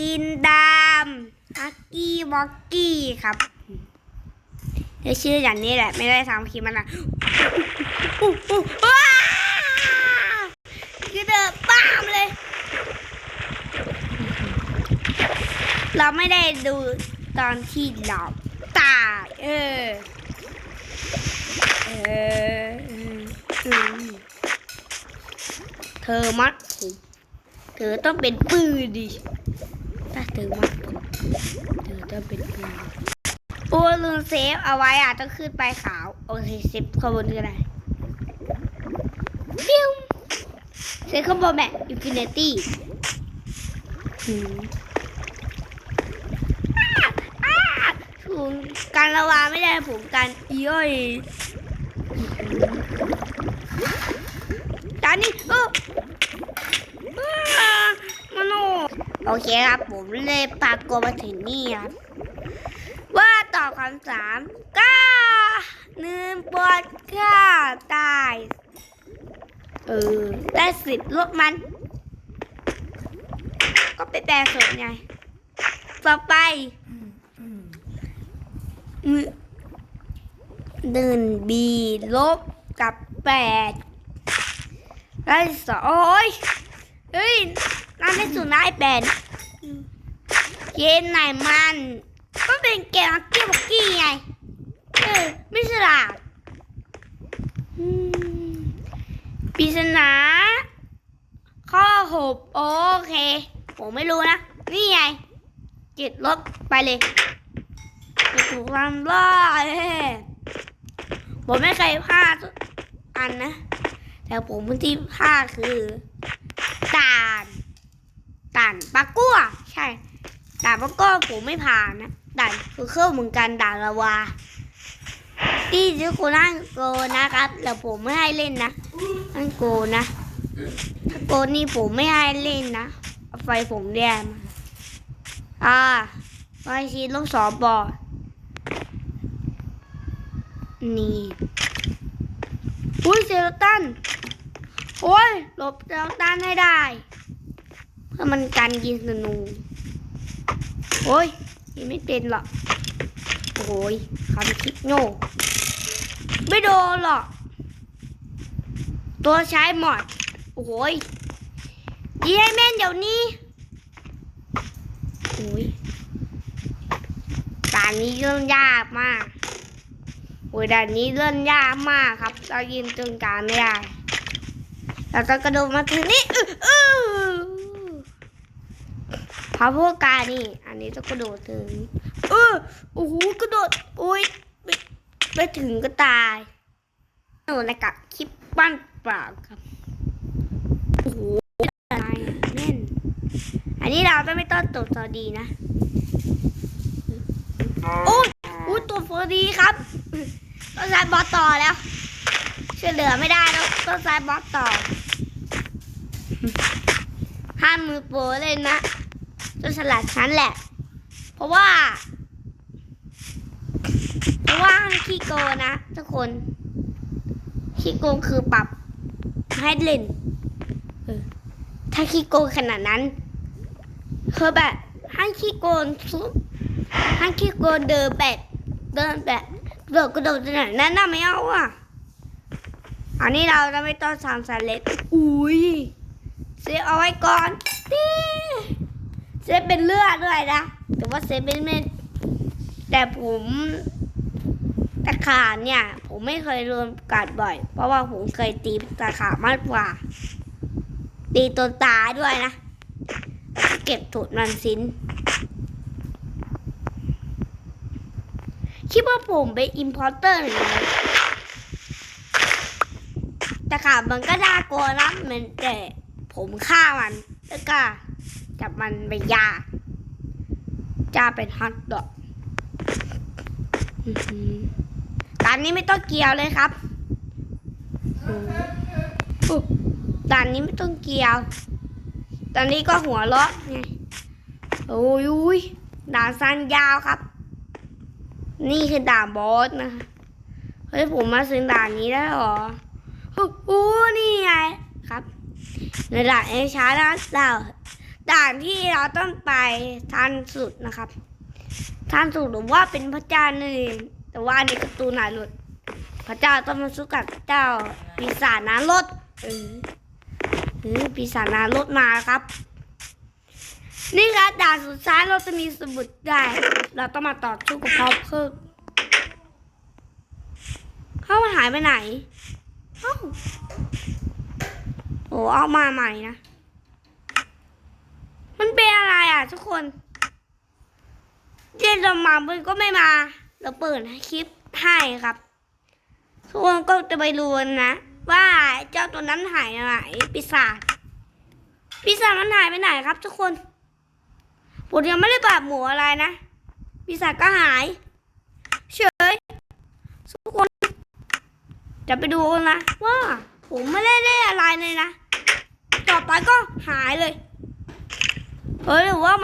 กินดามฮักกี้บ็อกกี้ครับเดี๋ยวชื่ออย่างนี้แหละ ไม่ได้ทำคลิปมันละคือเดินป้ามเลย เราไม่ได้ดูตอนที่เราตาเออ เออ เธอมัดผมเธอต้องเป็นปืนดิ ถ้าเธอมัดผมเธอต้องเป็นปืนโอ้ลืมเซฟเอาไว้อะต้องขึ้นไปขาว โอเคเซฟข้างบนก็ได้ปิ้วเซฟข้างบนแบบอินฟินิตี้ถูกการระวาไม่ได้ผมการย่อยจานนี้เอออ้ามโนโอ เคครับ ผมเลยปากโกมาถึงนี่ครับ ว่าตอบคำถามก็หนึ่งปวดข้าตายเออได้สิทธิ์ลดมัน ก็ไปแปลสดไง ต่อไปหนึ่งบีลบกับแปดได้สองโอ้ย เฮ้ยนั่นไม่สุดนะไอแปด เกมไหนมันก็เป็นเกมฮักกี้บักกี้ไงเออไม่ฉลาดอืมปริศนาข้อหกโอเค ผมไม่รู้นะ นี่ไงเจ็ดลบไปเลยไปถูกทำร้ายผมไม่เคยพลาดกอันนะ แต่ผมที่พลาดคือด่าน ด่านปลากัวใช่ด่านปลากัวผมไม่ผ่านนะด่านคือเครื่องเหมือนกันด่านละวาที่จะโคนั่งโกนะครับแต่ผมไม่ให้เล่นนะนั่นโกนะ ถ้าโกนี่ผมไม่ให้เล่นนะไฟผมแดงมาอ่าไฟชีลูกสองบอนี่อุ้ยเซลตันโอ้ยหลบเซลตันให้ได้ เพื่อมันกันยิงธนูโอ้ยยิงไม่เป็นหรอกโอ้ยคำคิดโง่ไม่โดนหรอกตัวใช้หมดโอ้ยยิงให้แม่นเดี๋ยวนี้โอ้ยด่านนี้เรื่องยากมากโอ้ยด่านนี้เรื่องยากมากครับ เรายิงจนการไม่ได้เราต้องกระโดดมาถึงนี่อื้ออื้ อพอพวกกานี่ อันนี้ต้องกระโดดถึง เออโอ้โหกระโดดโอ้ยไปไปถึงก็ตายโอ้นะกับคลิปบ้านเปล่าครับโอ้โหตายแน่นอันนี้เราต้องไม่ต้องตบสวัสดีนะโอ้ยอู้ตัวสวัสดีครับต้องใช้บอสต่อแล้วช่วยเหลือไม่ได้แล้วต้องใช้บอสต่อห้ามมือโปรเลยนะ ต้องฉลาดชั้นแหละ เพราะว่า เพราะว่าขี้โกงนะทุกคนขี้โกงคือปรับให้เล่นถ้าขี้โกงขนาดนั้นคือแบบให้ขี้โกงซุปให้ขี้โกงเดินแบบเดินแบบเดินกระโดดขนาดนั้นน่ะไม่เอาอะอันนี้เราจะไม่ต้องทำสำเร็จอุ้ยเซฟเอาไว้ก่อนนี่ เซฟเป็นเลือดด้วยนะ แต่ว่าเซฟเป็นเม็ดแต่ผมตะขาบเนี่ย ผมไม่เคยโดนกัดบ่อย เพราะว่าผมเคยตีตะขาบมากกว่า ตีตัวตาด้วยนะ เก็บถุดมันสินคิดว่าผมเป็นอิมพอร์เตอร์หรือไงตะขาบมันก็น่ากลัวนะเหมือนแต่ผมฆ่ามันแล้วก็ จับมันไปยาจะเป็นฮอตดอกตอนนี้ไม่ต้องเกี่ยวเลยครับตอนนี้ไม่ต้องเกี่ยว ตอนนี้ก็หัวเราะไง โอ้ยอุ้ยด่านสั้นยาวครับ นี่คือด่านบอสนะเฮ้ยผมมาถึงด่านนี้ได้หรอโอ้โหนี่ไงครับในด่านเอช้านะเรา ด่านที่เราต้องไปทันสุดนะครับทันสุดหรือว่าเป็นพระเจ้านั่งแต่ว่าในการ์ตูนหาหลุด พระเจ้าต้องมาสู้กับเจ้าปีศาจนารถเออเออปีศาจนารถมาครับ นี่ครับด่านสุดท้ายเราจะมีสมุดได้ เราต้องมาต่อสู้กับพอเพิ่มเข้ามันหายไปไหนเอ้าโอ้เอามาใหม่นะ มันเป็นอะไรอะ ทุกคนเจนเรามามันก็ไม่มา เราเปิดคลิปให้ครับ ทุกคนก็จะไปรู้นะ ว่าเจ้าตัวนั้นหายไปไหนปีศาจปีศาจมันหายไปไหนครับ ทุกคนผมยังไม่ได้บาดหมูอะไรนะปีศาจก็หายเฉยทุกคน จะไปดูนะว่าผมไม่ได้เล่นอะไรเลยนะ ต่อไปก็หายเลย เออหรือว่ามัน